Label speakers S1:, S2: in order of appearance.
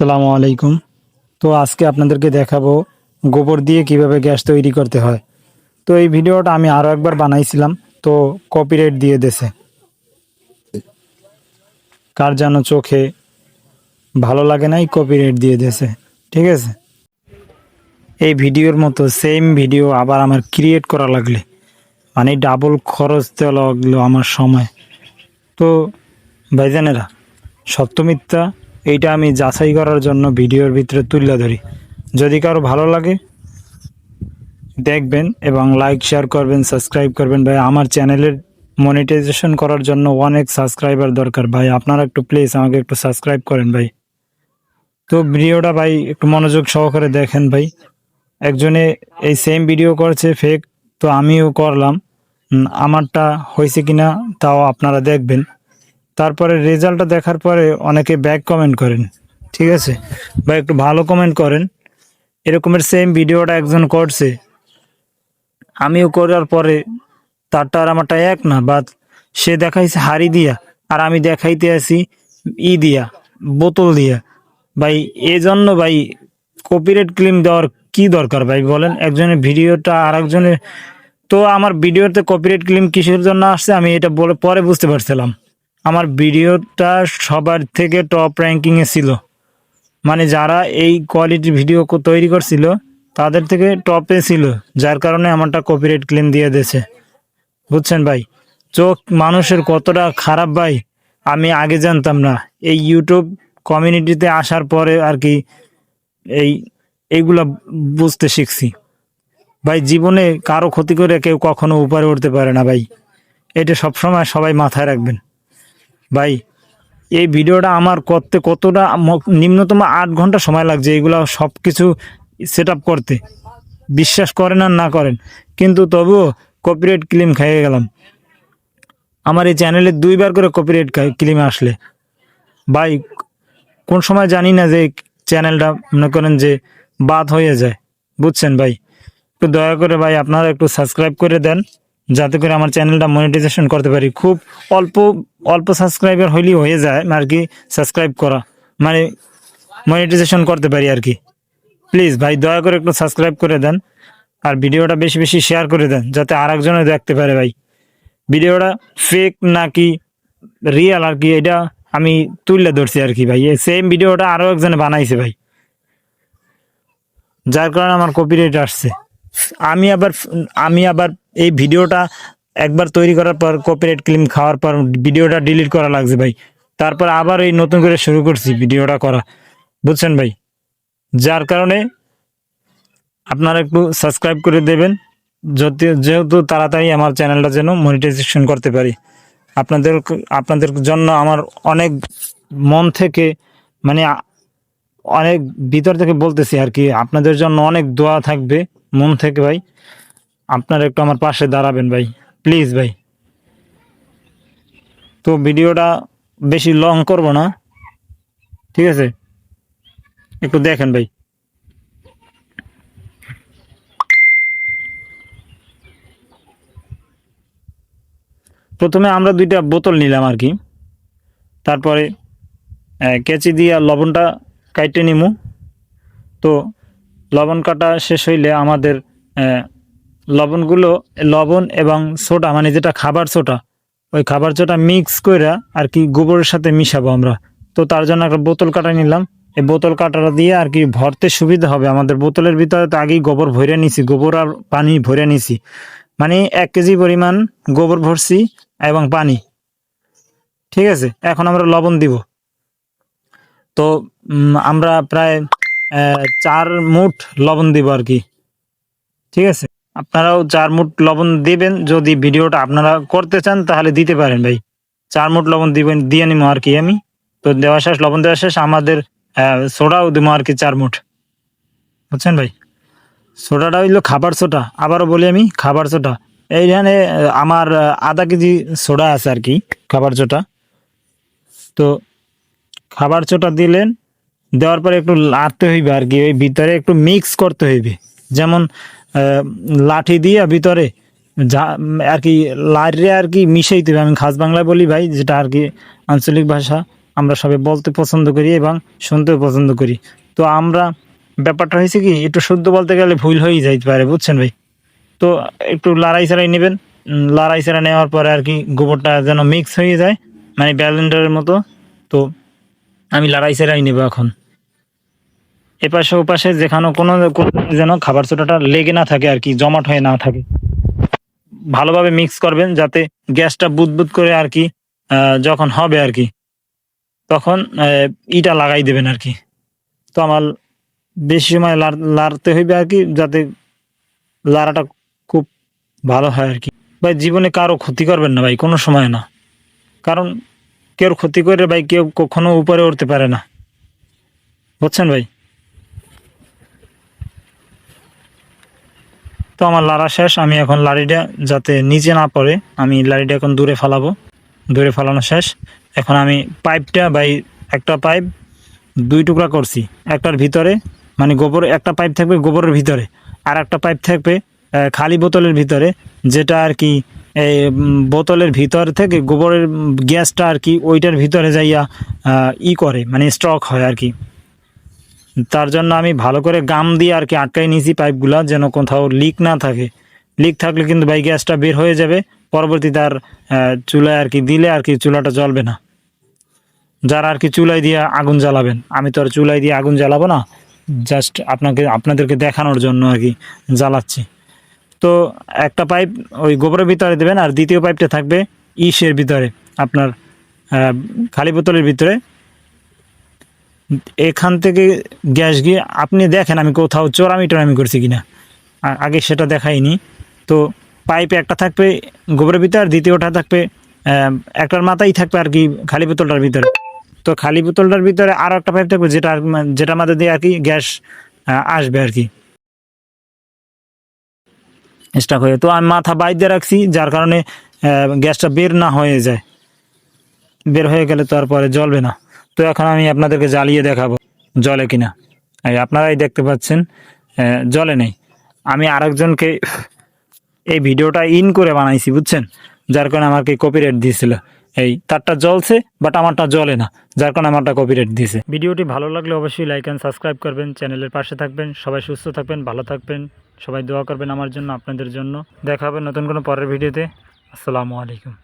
S1: আসসালামু আলাইকুম। তো আজকে আপনাদেরকে দেখাবো গোবর দিয়ে কীভাবে গ্যাস তৈরি করতে হয়। তো এই ভিডিওটা আমি আরও একবার বানাইছিলাম, তো কপিরাইট দিয়ে দেছে কার যেন চোখে ভালো লাগে নাই কপিরাইট দিয়ে দেছে ঠিক আছে? এই ভিডিওর মতো সেম ভিডিও আবার আমার ক্রিয়েট করা লাগলে। মানে ডাবল খরচ দেওয়া লাগল আমার সময়। তো ভাইজানেরা, সত্য মিথ্যা এইটা আমি যাচাই করার জন্য ভিডিওর ভিতরে তুলে ধরি। যদি কারও ভালো লাগে, দেখবেন এবং লাইক শেয়ার করবেন সাবস্ক্রাইব করবেন। ভাই, আমার চ্যানেলের মনিটাইজেশন করার জন্য অনেক সাবস্ক্রাইবার দরকার। ভাই, আপনারা একটু প্লিজ আমাকে একটু সাবস্ক্রাইব করেন ভাই। তো ভিডিওটা ভাই, একটু মনোযোগ সহকারে দেখেন ভাই। একজনে এই সেম ভিডিও করছে ফেক তো আমিও করলাম। আমারটা হয়েছে কিনা, তাও আপনারা দেখবেন। তারপরে রেজাল্টটা দেখার পরে অনেকে ব্যাক কমেন্ট করেন, ঠিক আছে? বা একটু ভালো কমেন্ট করেন। এরকমের সেম ভিডিওটা একজন করছে। আমিও করার পরে তারটা আর আমারটা এক না বা সে দেখাইছে হাড়ি দিয়া, আর আমি দেখাইতে আছি ই দিয়া, বোতল দিয়া। ভাই এই জন্য ভাই কপিরাইট ক্লেম দেওয়ার কি দরকার ভাই বলেন? একজনের ভিডিওটা আর একজনের তো আমার ভিডিওতে কপিরাইট ক্লেম কিসের জন্য আসছে আমি এটা বলে পরে বুঝতে পারছিলাম। আমার ভিডিওটা সবার থেকে টপ র্যাঙ্কিংয়ে ছিল। মানে যারা এই কোয়ালিটির ভিডিও তৈরি করছিল, তাদের থেকে টপে ছিল, যার কারণে আমারটা কপিরাইট ক্লেম দিয়ে দিয়েছে। বুঝছেন ভাই? চোখ মানুষের কতটা খারাপ ভাই, আমি আগে জানতাম না। এই ইউটিউব কমিউনিটিতে আসার পরে আর কি এই, এইগুলা বুঝতে শিখছি। ভাই, জীবনে কারও ক্ষতি করে কেউ কখনো উপরে উঠতে পারে না ভাই। এটা সবসময় সবাই মাথায় রাখবেন। ভাই, এই ভিডিওটা আমার করতে কতটা নিম্নতম আট ঘণ্টা সময় লাগছে এইগুলো সব কিছু সেট করতে। বিশ্বাস করেন আর না করেন। কিন্তু তবুও কপিরাইট ক্লিম খাইয়ে গেলাম। আমার এই চ্যানেলে দুইবার করে কপিরাইট ক্লেম আসলে। ভাই, কোন সময় জানি না যে চ্যানেলটা মনে করেন যে বাদ হয়ে যায়। বুঝছেন ভাই? একটু দয়া করে ভাই, আপনারা একটু সাবস্ক্রাইব করে দেন। যাতে করে আমার চ্যানেলটা মনিটাইজেশন করতে পারি। খুব অল্প অল্প সাবস্ক্রাইবার হইলেই হয়ে যায় আর কি সাবস্ক্রাইব করা। মানে মনিটাইজেশন করতে পারি আর কি। প্লিজ ভাই, দয়া করে একটু সাবস্ক্রাইব করে দেন আর ভিডিওটা বেশি বেশি শেয়ার করে দেন, যাতে আরেকজনে দেখতে পারে ভাই। ভিডিওটা ফেক নাকি রিয়েল আর কি, এটা আমি তুললে ধরছি আর কি ভাই। সেম ভিডিওটা আরও একজনে বানাইছে ভাই। যার কারণে আমার কপিরাইট আসছে। আমি আবার আমি আবার এই ভিডিওটা একবার তৈরি করার পর কপিরাইট ক্লেম খাওয়ার পর ভিডিওটা ডিলিট করা লাগছে ভাই। তারপর আবার এই নতুন করে শুরু করছি ভিডিওটা করা। বুঝছেন ভাই? যার কারণে আপনারা একটু সাবস্ক্রাইব করে দেবেন যদি যেহেতু তাড়াতাড়ি আমার চ্যানেলটা যেন মনিটাইজেশন করতে পারি। আপনাদের আপনাদের জন্য আমার অনেক মন থেকে মানে অনেক ভিতর থেকে বলতেছি আর কি, আপনাদের জন্য অনেক দোয়া থাকবে মন থেকে ভাই। আপনারা একটু আমার পাশে দাঁড়াবেন ভাই। প্লিজ ভাই তো ভিডিওটা বেশি লং করব না। ঠিক আছে? একটু দেখেন ভাই। প্রথমে আমরা দুইটা বোতল নিলাম আর কি। তারপরে কেচি দিয়ে লবণটা কাইটে নিমু। তো লবণ কাটা শেষ হইলে আমাদের লবণগুলো, লবণ এবং সোডা মানে যেটা খাবার সোটা ওই খাবার সোটা মিক্স করে আর কি গোবরের সাথে মিশাবো আমরা। তো তার জন্য একটা বোতল কাটা নিলাম। এই বোতল কাটাটা দিয়ে আর কি ভরতে সুবিধা হবে। আমাদের বোতলের ভিতরে তো আগেই গোবর ভরে নিছি, গোবর আর পানি ভরে নিছি। মানে এক কেজি পরিমাণ গোবর ভরছি এবং পানি। ঠিক আছে? এখন আমরা লবণ দিব। তো আমরা প্রায় চার মুঠ লবণ দিব আর কি। ঠিক আছে? আপনারাও চার মুঠ লবণ দিবেন। যদি ভিডিওটা আপনারা করতে চান, তাহলে দিতে পারেন ভাই। চার মুঠ লবণ দিবেন, দিয়ে নিবো আর কি আমি। তো দেওয়া শেষ, লবণ দেওয়া শেষ, আমাদের সোডাও দিব আর কি চার মুঠ। বুঝছেন ভাই? সোডাটা হইল খাবার সোডা। আবারও বলি আমি, খাবার সোডা। এইখানে আমার আধা কেজি সোডা আছে আর কি, খাবার চোটা তো খাবার চোটা দিলেন, দেওয়ার পরে একটু লাড়তে হইবে আর কি, ওই ভিতরে একটু মিক্স করতে হইবে। যেমন লাঠি দিয়ে ভিতরে যা আর কি লাড়িয়ে আর কি মিশাইতে হবে। আমি খাস বাংলায় বলি ভাই, যেটা আর কি আঞ্চলিক ভাষা, আমরা সবাই বলতে পছন্দ করি এবং শুনতেও পছন্দ করি। তো আমরা ব্যাপারটা হয়েছে কি, একটু শুদ্ধ বলতে গেলে ভুল হয়েই যাইতে পারে, বুঝছেন ভাই? তো একটু লড়াই ছাড়াই নেবেন। লড়াই ছাড়া নেওয়ার পরে আর কি গোবরটা যেন মিক্স হয়ে যায় মানে ব্যালেন্ডারের মতো। তো আমি লড়াই ছাড়াই নেব এখন। এপাশে ওপাশে যেখানে কোনো যেন খাবার চোটাটা লেগে না থাকে আর কি, জমাট হয়ে না থাকে। ভালোভাবে মিক্স করবেন যাতে গ্যাসটা বুদবুদ করে আর কি যখন হবে আর কি, তখন ইটা লাগাই দেবেন আর কি। তো আমার বেশি সময় লাড়- লাড়তে হইবে আর কি, যাতে লাড়াটা খুব ভালো হয় আর কি। ভাই, জীবনে কারও ক্ষতি করবেন না ভাই, কোনো সময় না। কারণ কেউ ক্ষতি করে ভাই, কেউ কখনো উপরে উঠতে পারে না। বুঝছেন ভাই? তো আমার লাড়া শেষ, আমি এখন লাড়িটা যাতে নিচে না পড়ে, আমি লাড়িটা এখন দূরে ফালাবো। দূরে ফালানো শেষ। এখন আমি পাইপটা বাই একটা পাইপ, দুই টুকরা করছি। একটার ভিতরে মানে গোবর, একটা পাইপ থাকবে গোবরের ভিতরে, আর একটা পাইপ থাকবে খালি বোতলের ভিতরে, যেটা আর কি এই বোতলের ভিতর থেকে গোবরের গ্যাসটা আর কি ওইটার ভিতরে যাইয়া ই করে মানে স্ট্রক হয় আর কি। তার জন্য আমি ভালো করে গাম দিয়ে আর কি আটকাই নিয়েছি পাইপগুলো যেন কোথাও লিক না থাকে। লিক থাকলে কিন্তু ভাই গ্যাসটা বের হয়ে যাবে পরবর্তীতে আর আহ, চুলায় আর কি দিলে আর কি চুলাটা জ্বলবে না। যারা আর কি চুলায় দিয়ে আগুন জ্বালাবেন আমি তো আর চুলায় দিয়ে আগুন জ্বালাবো না জাস্ট আপনাকে আপনাদেরকে দেখানোর জন্য আর কি জ্বালাচ্ছি। তো একটা পাইপ ওই গোবরের ভিতরে দেবেন আর দ্বিতীয় পাইপটা থাকবে ইসের ভিতরে আপনার খালি বোতলের ভিতরে। এখান থেকে গ্যাস গিয়ে আপনি দেখেন আমি কোথাও চোরামি টোরামি করছি কিনা। আগে সেটা দেখাইনি। তো পাইপে একটা থাকবে, গোবরের ভিতরে আর দ্বিতীয়টা থাকবে একটার মাথায় থাকবে আর কি খালি বোতলটার ভিতরে। তো খালি বোতলটার ভিতরে আরও একটা পাইপ থাকবে যেটা যেটা মা- যেটার মধ্যে দিয়ে আর কি গ্যাস আসবে আর কি। স্টাক হয়ে তো আমি মাথা বাইর রাখছি, যার কারণে গ্যাসটা বের না হয়ে যায়। বের হয়ে গেলে তো আর পরে জ্বলবে না। তো এখন আমি আপনাদেরকে জ্বালিয়ে দেখাবো জলে কিনা। এই আপনারাই দেখতে পাচ্ছেন জলে নেই। আমি আরেকজনকে এই ভিডিওটা ইন করে বানাইছি, বুঝছেন? যার কারণে আমাকে কপিরাইট দিয়েছিল। এই তারটা জ্বলছে বাট আমারটা জ্বলে না। যার কারণে আমারটা কপিরাইট দিয়েছে। ভিডিওটি ভালো লাগলে অবশ্যই লাইক অ্যান্ড সাবস্ক্রাইব করবেন, চ্যানেলের পাশে থাকবেন, সবাই সুস্থ থাকবেন, ভালো থাকবেন, সবাই দোয়া করবেন আমার জন্য, আপনাদের জন্য। দেখা হবে নতুন কোনো পরের ভিডিওতে। আসসালামু আলাইকুম।